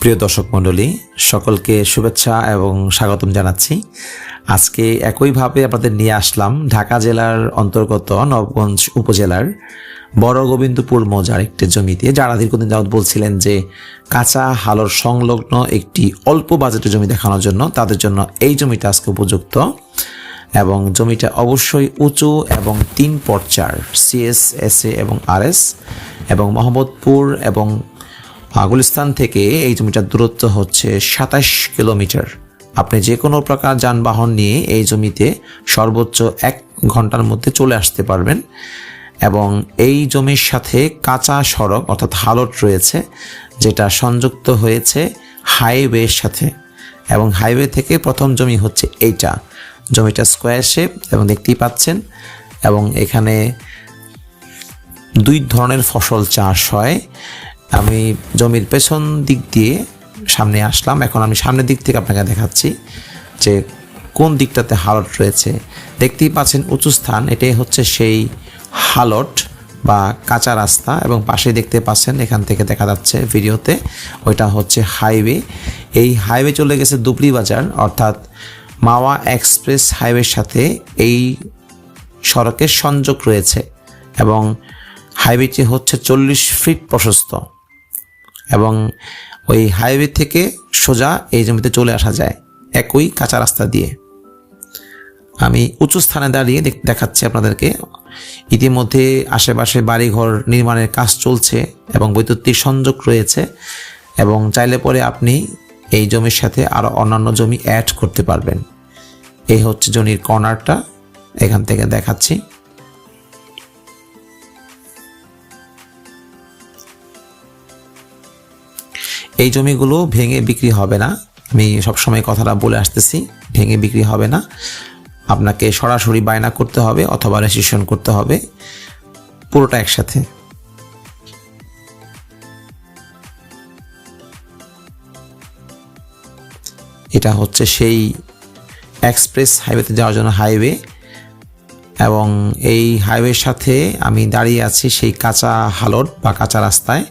প্রিয় দর্শক মণ্ডলী, সকলকে শুভেচ্ছা এবং স্বাগতম জানাচ্ছি। আজকে একইভাবে আপনাদের নিয়ে আসলাম ঢাকা জেলার অন্তর্গত নবগঞ্জ উপজেলার বড় গোবিন্দপুর মৌজার একটি জমিতে। যারা দীর্ঘদিন যাবৎ বলছিলেন যে কাঁচা হালর সংলগ্ন একটি অল্প বাজেটের জমি দেখানোর জন্য, তাদের জন্য এই জমিটা আজকে উপযুক্ত এবং জমিটা অবশ্যই উঁচু এবং তিন পর্চার সিএস এস এবং আরএস এবং মোহাম্মদপুর এবং গুলিস্তান থেকে এই জমিটার দূরত্ব হচ্ছে সাতাশ কিলোমিটার। আপনি যে কোনো প্রকার যানবাহন নিয়ে এই জমিতে সর্বোচ্চ এক ঘণ্টার মধ্যে চলে আসতে পারবেন এবং এই জমির সাথে কাঁচা সড়ক অর্থাৎ হালট রয়েছে, যেটা সংযুক্ত হয়েছে হাইওয়ের সাথে এবং হাইওয়ে থেকে প্রথম জমি হচ্ছে এইটা। জমিটা স্কোয়ার শেপ এবং দেখতেই পাচ্ছেন এবং এখানে দুই ধরনের ফসল চাষ হয়। আমি জমির পেছন দিক দিয়ে সামনে আসলাম। এখন আমি সামনের দিক থেকে আপনাকে দেখাচ্ছি যে কোন দিকটাতে হালট রয়েছে। দেখতেই পাচ্ছেন উঁচু স্থান, এটাই হচ্ছে সেই হালট বা কাঁচা রাস্তা এবং পাশে দেখতে পাচ্ছেন এখান থেকে দেখা যাচ্ছে ভিডিওতে ওইটা হচ্ছে হাইওয়ে। এই হাইওয়ে চলে গেছে দুবলি বাজার, অর্থাৎ মাওয়া এক্সপ্রেস হাইওয়ের সাথে এই সড়কের সংযোগ রয়েছে এবং হাইওয়েটি হচ্ছে চল্লিশ ফিট প্রশস্ত। এবং ওই হাইওয়ে থেকে সোজা এই জমিতে চলে আসা যায় একই কাঁচা রাস্তা দিয়ে। আমি উঁচু স্থানে দাঁড়িয়ে দেখ- দেখাচ্ছি আপনাদেরকে। ইতিমধ্যে আশেপাশে বাড়িঘর নির্মাণের কাজ চলছে এবং বৈদ্যুতিক সংযোগ রয়েছে এবং চাইলে পরে আপনি এই জমির সাথে আরও অন্যান্য জমি অ্যাড করতে পারবেন। এই হচ্ছে জমির কর্নারটা এখান থেকে দেখাচ্ছি। এই জমিগুলো ভেঙে বিক্রি হবে না। আমি সবসময় কথাটা বলে আসতেছি, ভেঙে বিক্রি হবে না। আপনাকে সরাসরি বায়না করতে হবে অথবা রেজিস্ট্রেশন করতে হবে। পুরোটা একসাথে। এটা হচ্ছে সেই এক্সপ্রেস হাইওয়েতে যাওয়ার জন্য হাইওয়ে এবং এই হাইওয়ের সাথে আমি দাঁড়িয়ে আছি সেই কাঁচা হালট বা কাঁচা রাস্তায়।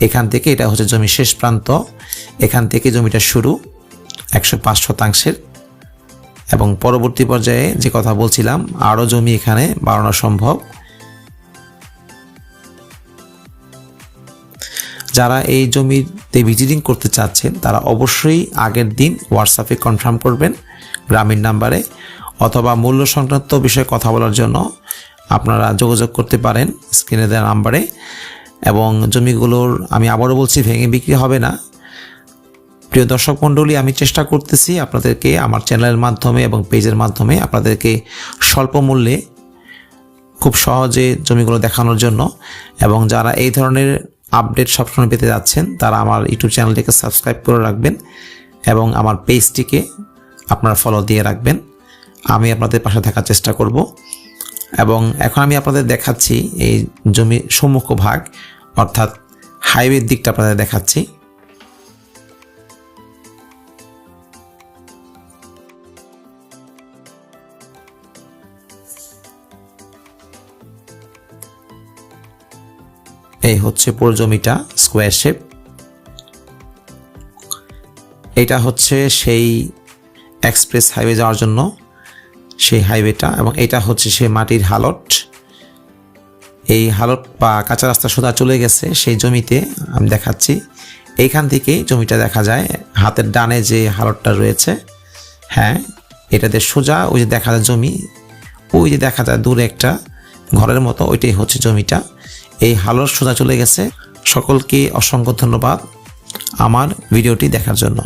এখান থেকে এটা হচ্ছে জমির শেষ প্রান্ত। এখান থেকে জমিটা শুরু একশো পাঁচ শতাংশের। এবং পরবর্তী পর্যায়ে যে কথা বলছিলাম, আরও জমি এখানে বাড়ানো সম্ভব। যারা এই জমিতে ভিজিটিং করতে চাচ্ছেন, তারা অবশ্যই আগের দিন হোয়াটসঅ্যাপে কনফার্ম করবেন। গ্রামীণ নাম্বারে অথবা মূল্য সংক্রান্ত বিষয়ে কথা বলার জন্য আপনারা যোগাযোগ করতে পারেন স্ক্রিনে দেওয়া নাম্বারে। এবং জমিগুলোর আমি আবারও বলছি, ভেঙে বিক্রি হবে না। প্রিয় দর্শক মণ্ডলী, আমি চেষ্টা করতেছি আপনাদেরকে আমার চ্যানেলের মাধ্যমে এবং পেজের মাধ্যমে আপনাদেরকে স্বল্প মূল্যে খুব সহজে জমিগুলো দেখানোর জন্য। এবং যারা এই ধরনের আপডেট সবসময় পেতে যাচ্ছেন, তারা আমার ইউটিউব চ্যানেলটিকে সাবস্ক্রাইব করে রাখবেন এবং আমার পেজটিকে আপনারা ফলো দিয়ে রাখবেন। আমি আপনাদের পাশে থাকার চেষ্টা করব। এবং এখন আমি আপনাদের দেখাচ্ছি এই জমির সম্মুখ ভাগ, অর্থাৎ হাইওয়ের দিকটা আপনাদের দেখাচ্ছি। এই হচ্ছে পুরো জমিটা স্কোয়ার শেপ এটা হচ্ছে সেই এক্সপ্রেস হাইওয়ে যাওয়ার জন্য সেই হাইওয়েটা এবং এটা হচ্ছে সেই মাটির হালট। এই হালট বা কাঁচা রাস্তা সোজা চলে গেছে সেই জমিতে আমি দেখাচ্ছি। এইখান থেকেই জমিটা দেখা যায়, হাতের ডানে যে হালটটা রয়েছে হ্যাঁ এটাতে সোজা ওই যে দেখা যায় জমি, ওই যে দেখা যায় দূরে একটা ঘরের মতো, ওইটাই হচ্ছে জমিটা। এই হালট সোজা চলে গেছে। সকলকে অসংখ্য ধন্যবাদ আমার ভিডিওটি দেখার জন্য।